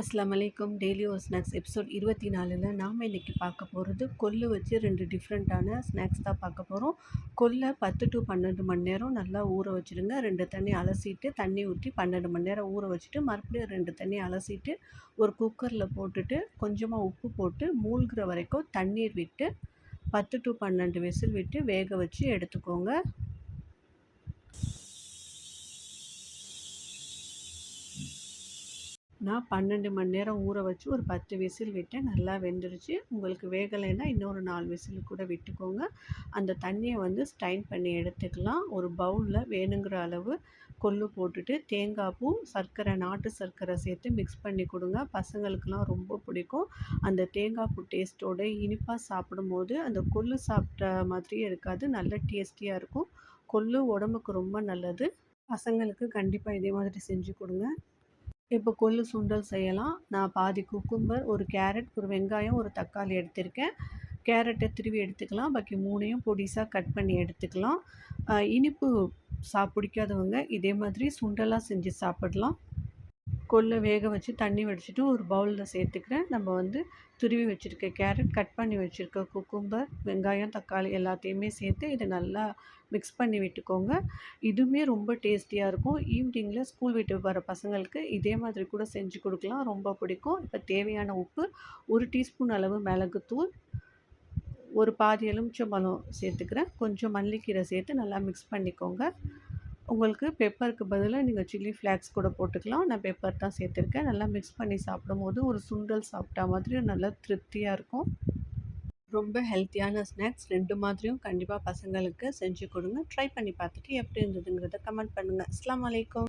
அஸ்லாம் வலைக்கம் டெய்லி ஒரு ஸ்நாக்ஸ் எபிசோட் இருபத்தி நாலில் நாம் இன்றைக்கி பார்க்க போகிறது கொள்ளு வச்சு ரெண்டு டிஃப்ரெண்ட்டான ஸ்நாக்ஸ் தான் பார்க்க போகிறோம் கொல்லை பத்து டு பன்னெண்டு மணி நேரம் நல்லா ஊற வச்சுருங்க. ரெண்டு தண்ணி அலசிட்டு தண்ணி ஊற்றி பன்னெண்டு மணி நேரம் ஊற வச்சுட்டு மறுபடியும் ரெண்டு தண்ணி அலசிட்டு ஒரு குக்கரில் போட்டுட்டு கொஞ்சமாக உப்பு போட்டு மூழ்கிற வரைக்கும் தண்ணீர் விட்டு பத்து டு பன்னெண்டு விசில் விட்டு வேக வச்சு எடுத்துக்கோங்க. நான் பன்னெண்டு மணி நேரம் ஊற வச்சு ஒரு பத்து விசில் விட்டேன் நல்லா வெந்துருச்சு. உங்களுக்கு வேகலைன்னா இன்னொரு நாலு விசில் கூட விட்டுக்கோங்க. அந்த தண்ணியை வந்து ஸ்டைன் பண்ணி எடுத்துக்கலாம். ஒரு பவுலில் வேணுங்கிற அளவு கொள்ளு போட்டுட்டு தேங்காய் பூ சர்க்கரை நாட்டு சர்க்கரை சேர்த்து மிக்ஸ் பண்ணி கொடுங்க. பசங்களுக்கெலாம் ரொம்ப பிடிக்கும். அந்த தேங்காய் பூ டேஸ்ட்டோட இனிப்பாக சாப்பிடும்போது அந்த கொள்ளு சாப்பிட்ட மாதிரியே இருக்காது. நல்ல டேஸ்டியாக இருக்கும். கொள்ளு உடம்புக்கு ரொம்ப நல்லது. பசங்களுக்கு கண்டிப்பாக இதே மாதிரி செஞ்சு கொடுங்க. இப்போ கொள்ளு சுண்டல் செய்யலாம். நான் பாதி குக்கும்பர் ஒரு கேரட் ஒரு வெங்காயம் ஒரு தக்காளி எடுத்திருக்கேன். கேரட்டை திருவி எடுத்துக்கலாம். பாக்கி மூணையும் பொடிசாக கட் பண்ணி எடுத்துக்கலாம். இனிப்பு சா பிடிக்காதவங்க இதே மாதிரி சுண்டலாக செஞ்சு சாப்பிடலாம். கொள்ளை வேக வச்சு தண்ணி வடிச்சிட்டு ஒரு பவுலில் சேர்த்துக்கிறேன். நம்ம வந்து துருவி வச்சுருக்க கேரட் கட் பண்ணி வச்சுருக்க குக்கும்பர் வெங்காயம் தக்காளி எல்லாத்தையுமே சேர்த்து இதை நல்லா மிக்ஸ் பண்ணி விட்டுக்கோங்க. இதுவுமே ரொம்ப டேஸ்டியாக இருக்கும். ஈவினிங்கில் ஸ்கூல் விட்டு வர பசங்களுக்கு இதே மாதிரி கூட செஞ்சு கொடுக்கலாம். ரொம்ப பிடிக்கும். இப்போ தேவையான உப்பு ஒரு டீஸ்பூன் அளவு மிளகுத்தூள் ஒரு பாதி எலுமிச்சம்பழம் சேர்த்துக்கிறேன். கொஞ்சம் மல்லிக்கீரை சேர்த்து நல்லா மிக்ஸ் பண்ணிக்கோங்க. உங்களுக்கு பெப்பருக்கு பதிலாக நீங்கள் சில்லி ஃப்ளாக்ஸ் கூட போட்டுக்கலாம். நான் பெப்பர் தான் சேர்த்துருக்கேன். நல்லா மிக்ஸ் பண்ணி சாப்பிடும்போது ஒரு சுண்டல் சாப்பிட்டா மாதிரி நல்லா திருப்தியாக இருக்கும். ரொம்ப ஹெல்த்தியான ஸ்நாக்ஸ் ரெண்டு மாதிரியும் கண்டிப்பாக பசங்களுக்கு செஞ்சு கொடுங்க. ட்ரை பண்ணி பார்த்துட்டு எப்படி இருந்ததுங்கிறத கமெண்ட் பண்ணுங்கள் அஸ்லாம் வலைக்கம்